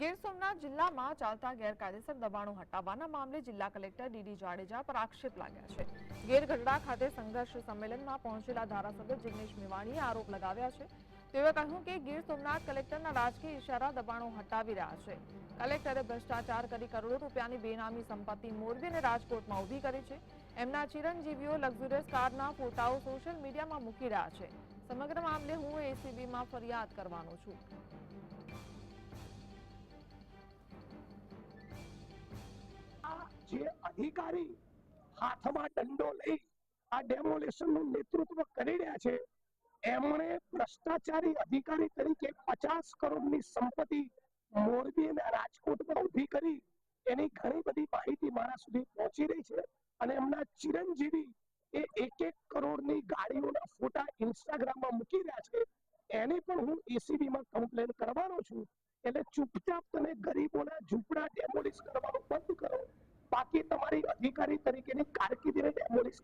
ગીર સોમનાથ જિલ્લામાં ચાલતા ગેરકાયદેસર દબાણો હટાવવાના મામલે જિલ્લા કલેક્ટર ડીડી જાડેજા પર આક્ષેપ લાગ્યા છે. ગીર ગઢડા ખાતે સંઘર્ષ સંમેલનમાં પહોંચેલા ધારાસભ્ય જિગ્નેશ મેવાણીએ આરોપ લગાવ્યા છે. તેઓએ કહ્યું કે ગીર સોમનાથ કલેક્ટરના રાજકીય ઇશારા દબાણો હટાવી રહ્યા છે. કલેક્ટરે ભ્રષ્ટાચાર કરી કરોડો રૂપિયાની બેનામી સંપત્તિ મોરબી અને રાજકોટમાં ઊભી કરી છે. એમના ચિરંજીવીઓ લક્ઝુરિયસ કારના ફોટાઓ સોશિયલ મીડિયામાં મૂકી રહ્યા છે. સમગ્ર મામલે હું એસીબીમાં ફરિયાદ કરવાનો છું. જે અધિકારી હાથમાં દંડો લઈ આ ડેમોલેશનનું નેતૃત્વ કરી રહ્યા છે, એમણે ભ્રષ્ટાચારી અધિકારી તરીકે પચાસ કરોડની સંપત્તિ મોરબી અને રાજકોટમાં ઊભી કરી એની ઘણી બધી માહિતી મારા સુધી પહોંચી રહી છે અને એમના ચિરંજીવી એ એક એક કરોડની ગાડીઓના ફોટા ઇન્સ્ટાગ્રામમાં મૂકી રહ્યા છે. એને પણ હું એસીબીમાં કમ્પ્લેન કરવાનો છું. એટલે ચૂપચાપ તમે ગરીબોના ઝૂંપડા ડેમોલિશ કરવાનું બંધ કરો. અધિકારી તરીકેની કારકિર્દીને ડેમોલિશ